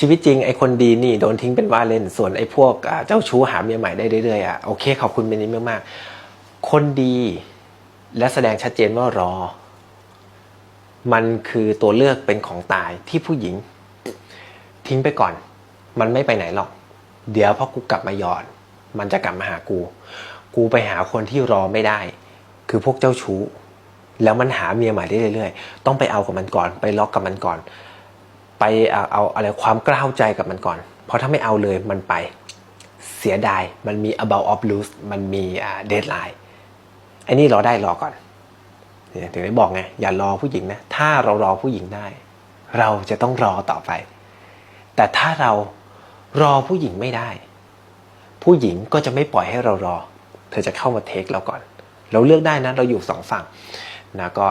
ชีวิตจริงไอ้คนดีนี่โดนทิ้งเป็นว่าเล่นส่วนไอ้พวกเจ้าชู้หาเมียใหม่ได้เรื่อยๆอะโอเคขอบคุณเป็นนี้มากๆคนดีและแสดงชัดเจนว่ารอ มันคือตัวเลือกเป็นของตายที่ผู้หญิง ทิ้งไปก่อน มันไม่ไปไหนหรอก เดี๋ยวพอกูกลับมาหยอดมันจะกลับมาหากู กูไปหาคนที่รอไม่ได้ คือพวกเจ้าชู้แล้วมันหาเมียใหม่ได้เรื่อยๆ ต้องไปเอากับมันก่อน ไปล็อกกับมันก่อน ไปเอาอะไรความกล้าวใจกับมันก่อน เพราะถ้าไม่เอาเลยมันไปเสียดาย มันมี about of lose มันมี deadline ไอ้นี่รอได้รอก่อนเนี่ยถึงได้บอกไงอย่ารอผู้หญิงนะ ถ้าเรารอผู้หญิงได้ เราจะต้องรอต่อไป แต่ถ้าเรารอผู้หญิงไม่ได้ ผู้หญิงก็จะไม่ปล่อยให้เรารอ เธอจะเข้ามาเทคเราก่อน เราเลือกได้นะ เราอยู่สองฝั่งนะก็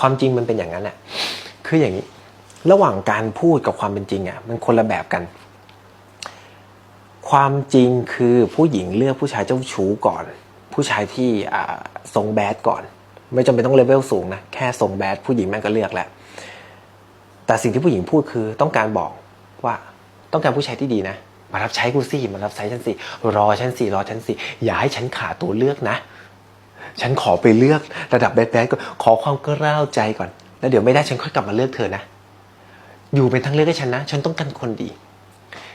ความจริงมันเป็นอย่างนั้นแหละคืออย่างนี้ ระหว่างการพูดกับความเป็นจริงอะมันคนละแบบกัน ความจริงคือผู้หญิงเลือกผู้ชายเจ้าชู้ก่อน ผู้ชายที่อ่าทรงแบดก่อน ไม่จำเป็นต้องเลเวลสูงนะแค่ทรงแบดผู้หญิงแม่งก็เลือกแหล้วแต่สิ่งที่ผู้หญิงพูดคือต้องการบอกว่าต้องการผู้ชายที่ดีนะมารับใช้กูสิมารับใช้ฉันสิรอฉันสิรอฉันสิอย่าให้ฉันขาดตัวเลือกนะ ฉันขอไปเลือกระดับแบดแบดก็ขอความกล้าวใจก่อน แล้วเดี๋ยวไม่ได้ฉันค่อยกลับมาเลือกเธอนะ อยู่เป็นทั้งเลือกให้ฉันนะ ฉันต้องการคนดี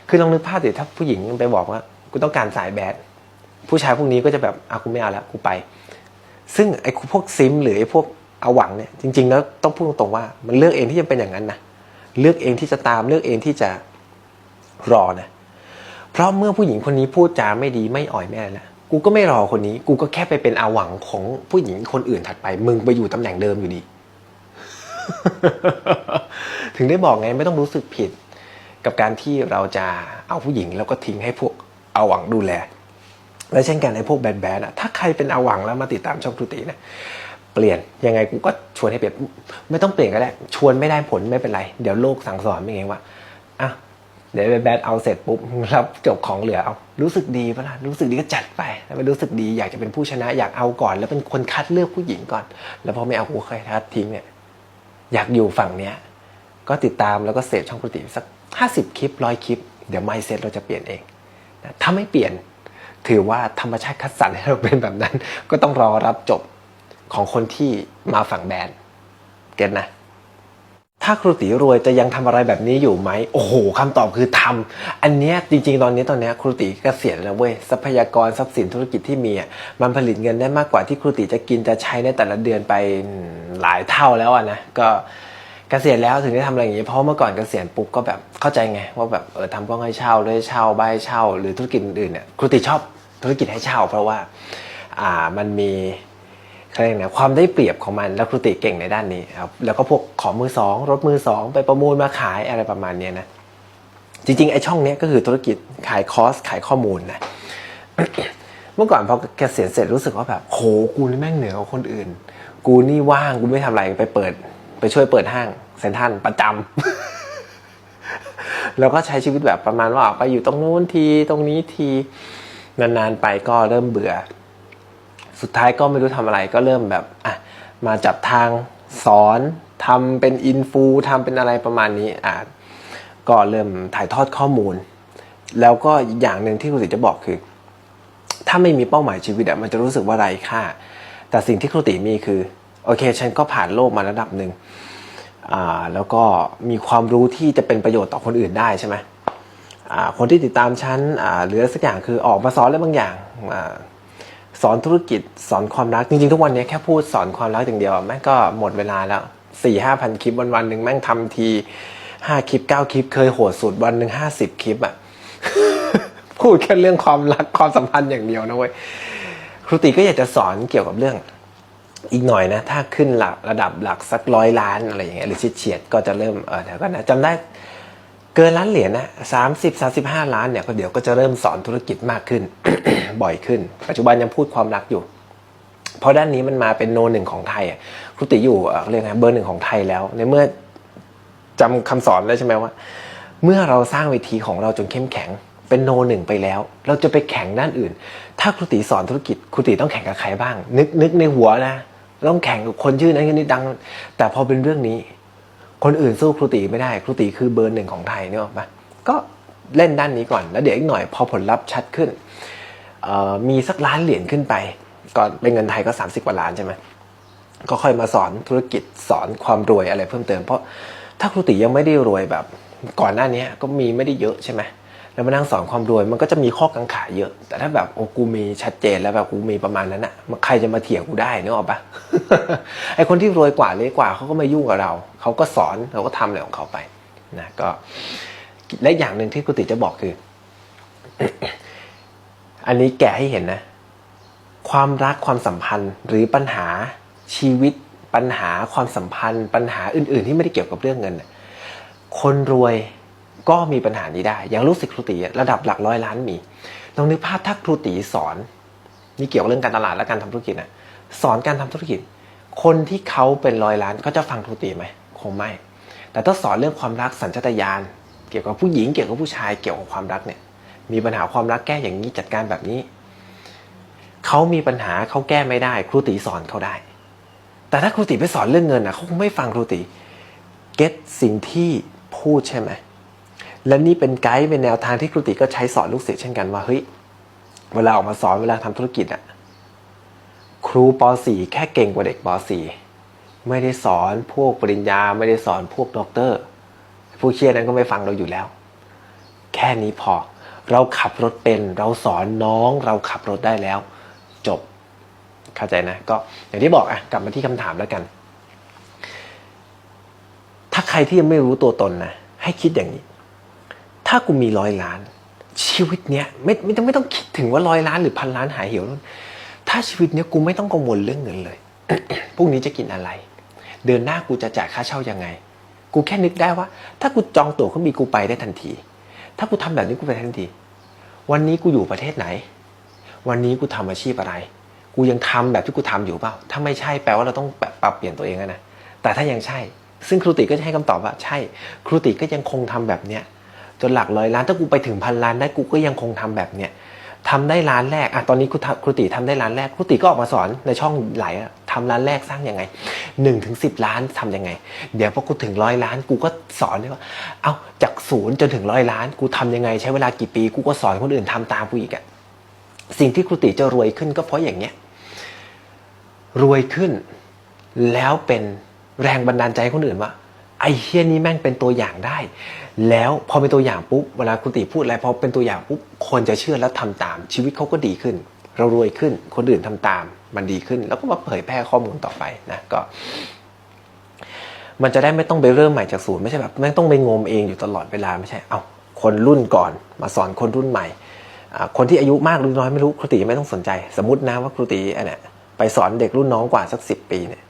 คือลองนึกภาพดิถ้าผู้หญิงไปบอกว่ากูต้องการสายแบดผู้ชายพวกนี้ก็จะแบบอะกูไม่เอาแล้วกูไป ซึ่งไอ้พวกซิม หรือไอ้พวกเอาหวังเนี่ยจริง ๆ แล้วต้องพูดตรงๆว่า มันเลือกเองที่จะเป็นอย่างนั้นนะเลือกเองที่จะตามเลือกเองที่จะรอนะเพราะเมื่อผู้หญิงคนนี้พูดจาไม่ดีไม่อ่อยไม่อะไรแล้วกูก็ไม่รอคนนี้ กูก็แค่ไปเป็นอาหวังของผู้หญิงคนอื่นถัดไป มึงไปอยู่ตำแหน่งเดิมอยู่ดี ถึงได้บอกไงไม่ต้องรู้สึกผิด กับการที่เราจะเอาผู้หญิงแล้วก็ทิ้งให้พวกอาหวังดูแล และเช่นกันไอ้พวกแบดๆอะถ้าใครเป็นอาหวังแล้วมาติดตามช่องทุตินะเปลี่ยนยังไงกูก็ชวนให้เปลี่ยนไม่ต้องเปลี่ยนก็ได้ชวนไม่ได้ผลไม่เป็นไร เดี๋ยวโลกสั่งสอนไม่เองว่าอะเดี๋ยวแบดเอาเสร็จปุ๊บรับจบของเหลือเอารู้สึกดีปะล่ะรู้สึกดีก็จัดไปแล้วไม่รู้สึกดีอยากจะเป็นผู้ชนะอยากเอาก่อน แล้วเป็นคนคัดเลือกผู้หญิงก่อน แล้วพอไม่เอากูใครทัดทิ้งเนี่ยอยากอยู่ฝั่งเนี้ย ก็ติดตามแล้วก็เสพช่องปกติสักห้าสิบคลิปร้อยคลิป เดี๋ยวไมเซ็ตเราจะเปลี่ยนเองนะถ้าไม่เปลี่ยนถือว่าธรรมชาติคัดสรรให้เราเป็นแบบนั้น ก็ต้องรอรับจบของคนที่มาฝั่งแบนเก็ตนะ ถ้าครูตีรวยจะยังทำอะไรแบบนี้อยู่ไหม โอ้โหคำตอบคือทำอันเนี้ยจริง ๆ ตอนนี้ตอนเนี้ยครูตีเกษียณแล้วเว้ยทรัพยากรทรัพย์สินธุรกิจที่มีอะมันผลิตเงินได้มากกว่าที่ครูตีจะกินจะใช้ในแต่ละเดือนไปหลายเท่าแล้วอะนะก็ กษียณแล้วถึงได้ทำอะไรอย่างนี้ เพราะเมื่อก่อนเกษียณปุ๊บก็แบบเข้าใจไงว่าแบบเออทำกล้องให้เช่าด้วยเช่าใบายเช่า หรือธุรกิจอื่นๆเนี่ยครูตีชอบธุรกิจให้เช่า เพราะว่าอ่ามันมีเขาเรียกนะความได้เปรียบของมันแล้วครูติเก่งในด้านนี้ครับแล้วก็พวกของมือสองรถมือสองไปประมูลมาขายอะไรประมาณเนี้ยนะจริงๆไอ้ช่องเนี้ยก็คือธุรกิจขายคอร์สขายข้อมูลนะ เมื่อก่อนพอเกษียณเสร็จรู้สึกว่าแบบโหกูนี่แม่งเหนือกว่าคนอื่น กูนี่ว่างกูไม่ทำอะไรไปเปิด ไปช่วยเปิดห้างเซ็นทรัลประจำแล้วก็ใช้ชีวิตแบบประมาณว่าออกไปอยู่ตรงนู้นทีตรงนี้ทีนานๆไปก็เริ่มเบื่อ สุดท้ายก็ไม่รู้ทำอะไรก็เริ่มแบบอะมาจับทางสอนทำเป็นอินฟูทำเป็นอะไรประมาณนี้อะก็เริ่มถ่ายทอดข้อมูล แล้วก็อีกอย่างหนึ่งที่ครูติจะบอกคือ ถ้าไม่มีเป้าหมายชีวิตอะมันจะรู้สึกว่าไร้ค่า แต่สิ่งที่ครูติมีคือ โอเค ฉันก็ผ่านโลกมาระดับหนึ่งอ่าแล้วก็มีความรู้ที่จะเป็นประโยชน์ต่อคนอื่นได้ใช่ไหมอ่าคนที่ติดตามฉันอ่าหรือสักอย่างคือออกมาสอนอะไรบางอย่างอ่าสอนธุรกิจสอนความรักจริงๆ ทุกวันนี้แค่พูดสอนความรักอย่างเดียวแม่งก็หมดเวลาแล้วสี่ห้าพันคลิปวันวันๆหนึ่งแม่งทำทีห้าคลิปเก้าคลิป เคยโหดสุดวันหนึ่งห้าสิบคลิปอะพูดแค่เรื่องความรักความสัมพันธ์อย่างเดียวนะเว้ยครูติก็อยากจะสอนเกี่ยวกับเรื่อง อีกหน่อยนะ ถ้าขึ้นหลักระดับหลักสักร้อยล้านอะไรอย่างเงี้ยหรือเฉียดก็จะเริ่มเออเดี๋ยวก็นะจำได้เกินล้านเหรียญนะสามสิบสาสิบห้าล้านเนี่ยก็เดี๋ยวก็จะเริ่มสอนธุรกิจมากขึ้น บ่อยขึ้น ปัจจุบันยังพูดความรักอยู่ เพราะด้านนี้มันมาเป็นโนหนึ่งของไทยอะครูติอยู่เอ่อเรียกไงเบอร์หนึ่งของไทยแล้ว ในเมื่อจำคำสอนได้ใช่ไหมว่า เมื่อเราสร้างเวทีของเราจนเข้มแข็ง เป็นโนหนึ่งไปแล้ว เราจะไปแข่งด้านอื่น ถ้าครูติสอนธุรกิจครูติต้องแข่งกับใครบ้าง นึกนึกในหัวนะต้องแข่งกับคนชื่อนั้นคนนี้ดัง แต่พอเป็นเรื่องนี้ คนอื่นสู้ครูตีไม่ได้ครูตีคือเบอร์หนึ่งของไทยเนี่ยหรอกปะก็เล่นด้านนี้ก่อน แล้วเดี๋ยวอีกหน่อยพอผลลัพธ์ชัดขึ้นมีสักล้านเหรียญขึ้นไปก่อนเป็นเงินไทยก็ 30กว่าล้านใช่ไหมก็ค่อยมาสอนธุรกิจสอนความรวยอะไรเพิ่มเติม เพราะถ้าครูตียังไม่ได้รวยแบบ ก่อนหน้านี้ก็มีไม่ได้เยอะใช่ไหม แล้วมานั่งสอนความรวยมันก็จะมีข้อกังขาเยอะ แต่ถ้าแบบโอ้กูมีชัดเจนแล้วแบบกูมีประมาณนั้นอะมันใครจะมาเถียงกูได้นึกออกปะไอคนที่รวยกว่าเล็กกว่าเขาก็ไม่ยุ่งกับเราเขาก็สอนเขาก็ทำอะไรของเขาไปนะก็และอย่างหนึ่งที่ครูติจะบอกคือ อันนี้แกให้เห็นนะ ความรักความสัมพันธ์หรือปัญหาชีวิตปัญหาความสัมพันธ์ ปัญหาอื่น ๆ ที่ไม่ได้เกี่ยวกับเรื่องเงินคนรวย ก็มีปัญหานี้ได้ อย่างลูกศิษย์ครูตีระดับหลักร้อยล้านมีลองนึกภาพถ้าครูตีสอนนี่เกี่ยวกับเรื่องการตลาดและการทำธุรกิจนะสอนการทำธุรกิจ คนที่เขาเป็นร้อยล้านเขาจะฟังครูตีไหมคงไม่ แต่ถ้าสอนเรื่องความรักสัญชาตญาณเกี่ยวกับผู้หญิงเกี่ยวกับผู้ชายเกี่ยวกับความรักเนี่ยมีปัญหาความรักแก้อย่างนี้จัดการแบบนี้เขามีปัญหาเขาแก้ไม่ได้ ครูตีสอนเขาได้ แต่ถ้าครูตีไปสอนเรื่องเงินอะเขาคงไม่ฟังครูตีเก็ตสิ่งที่พูดใช่ไหม และนี่เป็นไกด์เป็นแนวทางที่ครูติก็ใช้สอนลูกศิษย์เช่นกันว่าเฮ้ยเวลาออกมาสอนเวลาทำธุรกิจอะครูป .4 แค่เก่งกว่าเด็กป .4 ไม่ได้สอนพวกปริญญา ไม่ได้สอนพวกด็อกเตอร์ผู้เชี่ยนั้นก็ไม่ฟังเราอยู่แล้ว แค่นี้พอ เราขับรถเป็นเราสอนน้องเราขับรถได้แล้ว จบเข้าใจนะ ก็อย่างที่บอกอะกลับมาที่คำถามแล้วกัน ถ้าใครที่ยังไม่รู้ตัวตนนะให้คิดอย่างนี้ ถ้ากูมีร้อยล้าน ชีวิตเนี้ยไม่ไม่ต้องไม่ต้องคิดถึงว่าร้อยล้านหรือพันล้านหายเหี่ยวนู่นถ้าชีวิตเนี้ยกูไม่ต้องกังวลเรื่องเงินเลยพรุ่งนี้จะกินอะไร เดือนหน้ากูจะจ่ายค่าเช่ายังไง กูแค่นึกได้ว่า ถ้ากูจองตั๋วเครื่องบินกูไปได้ทันที ถ้ากูทำแบบนี้กูไปทันที วันนี้กูอยู่ประเทศไหน วันนี้กูทำอาชีพอะไร กูยังทำแบบที่กูทำอยู่เปล่า ถ้าไม่ใช่แปลว่าเราต้องปรับเปลี่ยนตัวเองนะ แต่ถ้ายังใช่ ซึ่งครูติก็จะให้คำตอบว่าใช่ ครูติก็ยังคงทำแบบเนี้ย จนหลักร้อยล้านถ้ากูไปถึงพันล้านได้กูก็ยังคงทำแบบเนี้ยทำได้ล้านแรกอะตอนนี้ครูติทำได้ล้านแรกครูติก็ออกมาสอนในช่องหลายอะทำล้านแรกสร้างยังไงหนึ่งถึงสิบล้านทำยังไง เดี๋ยวพอกูถึงร้อยล้านกูก็สอนเลยว่า เอาจากศูนย์จนถึงร้อยล้าน กูทำยังไง ใช้เวลากี่ปี กูก็สอนคนอื่นทำตามกูอีกอะสิ่งที่ครูติจะรวยขึ้นก็เพราะอย่างเนี้ยรวยขึ้น แล้วเป็นแรงบันดาลใจคนอื่นว่า ไอ้เฮียนี้แม่งเป็นตัวอย่างได้ แล้วพอเป็นตัวอย่างปุ๊บเวลาคุณติพูดอะไรพอเป็นตัวอย่างปุ๊บคนจะเชื่อแล้วทำตาม ชีวิตเขาก็ดีขึ้น เรารวยขึ้น คนอื่นทำตาม มันดีขึ้น แล้วก็มาเผยแพร่ข้อมูลต่อไปนะก็ มันจะได้ไม่ต้องไปเริ่มใหม่จากศูนย์ไม่ใช่แบบไม่ต้องไปงมเองอยู่ตลอดเวลาไม่ใช่เอาคนรุ่นก่อนมาสอนคนรุ่นใหม่คนที่อายุมากหรือน้อยไม่รู้ครูติไม่ต้องสนใจ สมมตินะว่าครูติอันเนี้ยไปสอนเด็กรุ่นน้องกว่าสักสิบปีเนี่ย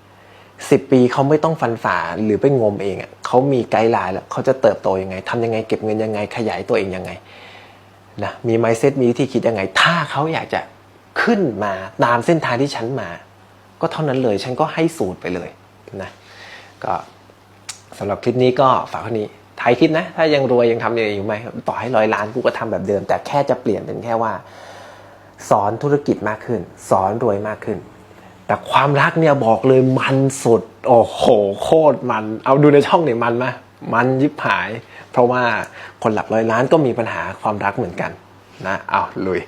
สิบปีเขาไม่ต้องฟันฝ่าหรือไปงมเองอะเขามีไกด์ไลน์แล้วเขาจะเติบโตยังไงทำยังไงเก็บเงินยังไง ขยายตัวเองยังไงนะมีไมเซ็ตมีวิธีคิดยังไง ถ้าเขาอยากจะขึ้นมาตามเส้นทางที่ฉันมา ก็เท่านั้นเลยฉันก็ให้สูตรไปเลยนะก็สำหรับคลิปนี้ก็ฝากเท่านี้ถ่ายคลิปนะ ถ้ายังรวยยังทำอย่างอยู่ไหมต่อให้ร้อยล้านกูก็ทำแบบเดิม แต่แค่จะเปลี่ยนเป็นแค่ว่า สอนธุรกิจมากขึ้น สอนรวยมากขึ้น แต่ความรักเนี่ยบอกเลยมันสุด โอ้โห โคตรมัน เอาดูในช่องเนี่ยมันไหมมันยิบหาย เพราะว่าคนหลักร้อยล้านก็มีปัญหาความรักเหมือนกันนะเอาลุย